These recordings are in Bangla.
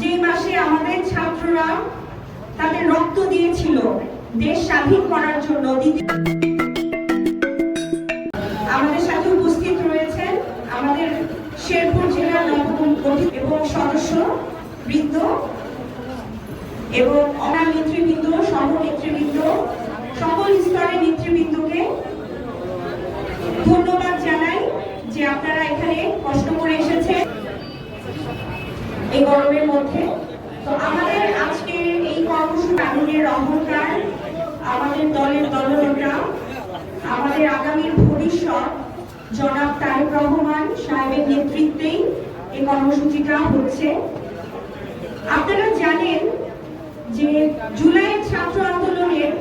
যে মাসে আমাদের ছাত্ররা তাদের রক্ত দিয়েছিল, দেশ স্বাধীন করার জন্য আমাদের সাথে উপস্থিত রয়েছেন আমাদের শেরপুর জেলার নবম গঠিত এবং সদস্য বৃন্দ এবং অনার নেতৃবৃন্দ, সহ নেতৃবৃন্দ, সকল স্তরের নেতৃবৃন্দকে ধন্যবাদ জানাই যে আপনারা এখানে কষ্ট করে এসেছেন। এই গরমের মধ্যে। তো আমাদের আজকের এই কর্মসূচি আনন্দের অহংকার আমাদের দলের দলনেতা, আমাদের আগামীর ভবিষ্যৎ জনাব তারেক রহমান সাহেবের নেতৃত্বেই এই কর্মসূচিটা হচ্ছে। আপনারা জানেন যে জুলাইয়ের ছাত্র আন্দোলনের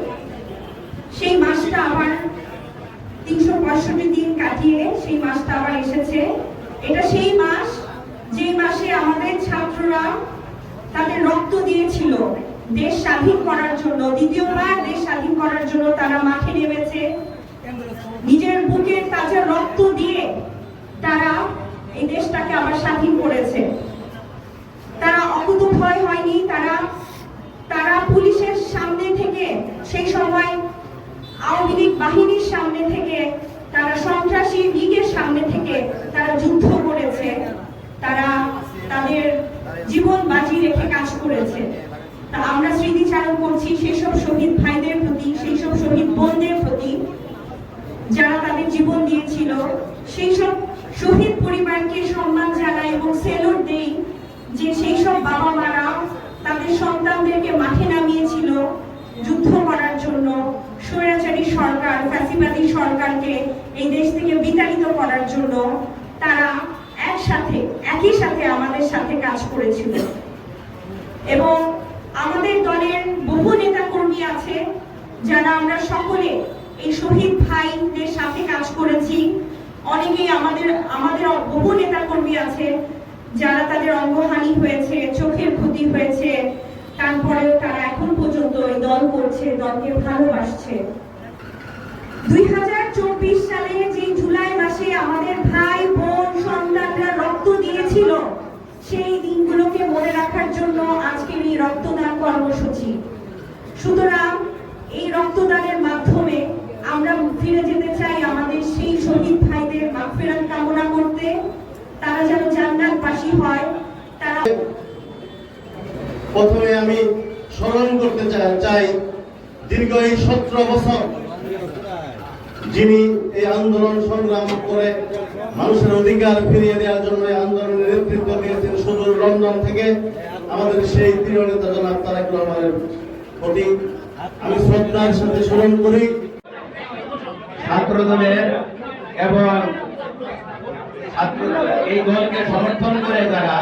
সেই মাসটা আবার তিনশো পঁয়ষট্টি দিন কাটিয়ে সেই মাসটা আবার এসেছে। এটা সেই মাস যে আমাদের ছাত্ররা তাদের রক্ত দিয়েছিল দেশ স্বাধীন করার জন্য, দ্বিতীয়বার দেশ স্বাধীন করার জন্য তারা মাঠে নেমেছে। নিজের বুকের তাজা রক্ত দিয়ে তারা এই দেশটাকে আবার স্বাধীন করেছে। তারা অকুত ভয় হয়নি, তারা তারা পুলিশের সামনে থেকে সেই সময় আওয়ামী লীগ বাহিনীর সামনে থেকে তারা সন্ত্রাসী লীগের সামনে থেকে তারা যুদ্ধ করেছে। তারা তাদের জীবন বাজি রেখে কাজ করেছে। তা আমরা স্মৃতিচারণ করছি সেসব শহীদ ভাইদের প্রতি সেই সব শহীদ বোনদের প্রতি, যারা তাদের জীবন দিয়েছিল। সেই সব শহীদ পরিবারকে সম্মান জানাই এবং সেলুট দেই যে সেই সব বাবা মারা তাদের সন্তানদেরকে মাঠে নামিয়েছিল যুদ্ধ করার জন্য। স্বৈরাচারী সরকার, ফ্যাসিবাদী সরকারকে এই দেশ থেকে বিতাড়িত করার জন্য তারা একই সাথে আমাদের সাথে কাজ করেছিল। এবং আমাদের দলের বহু নেতা কর্মী আছে, যারা আমরা সকলে এই শহীদ ভাইদের সাথে কাজ করেছি। অনেকেই আমাদের আমাদের বহু নেতা কর্মী আছে, যারা তাদের অঙ্গহানি হয়েছে, চোখের ক্ষতি হয়েছে। তারপরেও তারা এখন পর্যন্ত এই দল করছে, দলকে ভালোবাসছে। দুই হাজার চব্বিশ সালে যে জুলাই মাসে আমাদের ভাই বোন সন্তানরা রক্ত দিয়েছিল সেই দিনগুলোকে মনে রাখার জন্য আজকের এই রক্তদান কর্মসূচি। সুতরাং এই রক্তদানের মাধ্যমে আমরা ফিরে যেতে চাই আমাদের সেই শহীদ ভাইদের মাগফিরাত কামনা করতে। তারা যেন জান্নাতবাসী হয়, তারা প্রথমে আমি স্মরণ করতে চাই, দীর্ঘ এই সতেরো বছর যিনি এই আন্দোলন সংগ্রাম করে মানুষের অধিকার ফিরিয়ে দেওয়ার জন্য এই আন্দোলনের নেতৃত্ব সুদূর লন্ডন থেকে আমাদের সেই প্রিয় নেতা জনাব তারেক রহমানের ক্ষতি আমি শ্রদ্ধার সাথে স্মরণ করি। ছাত্রদলে এবং এই দলকে সমর্থন করে তারা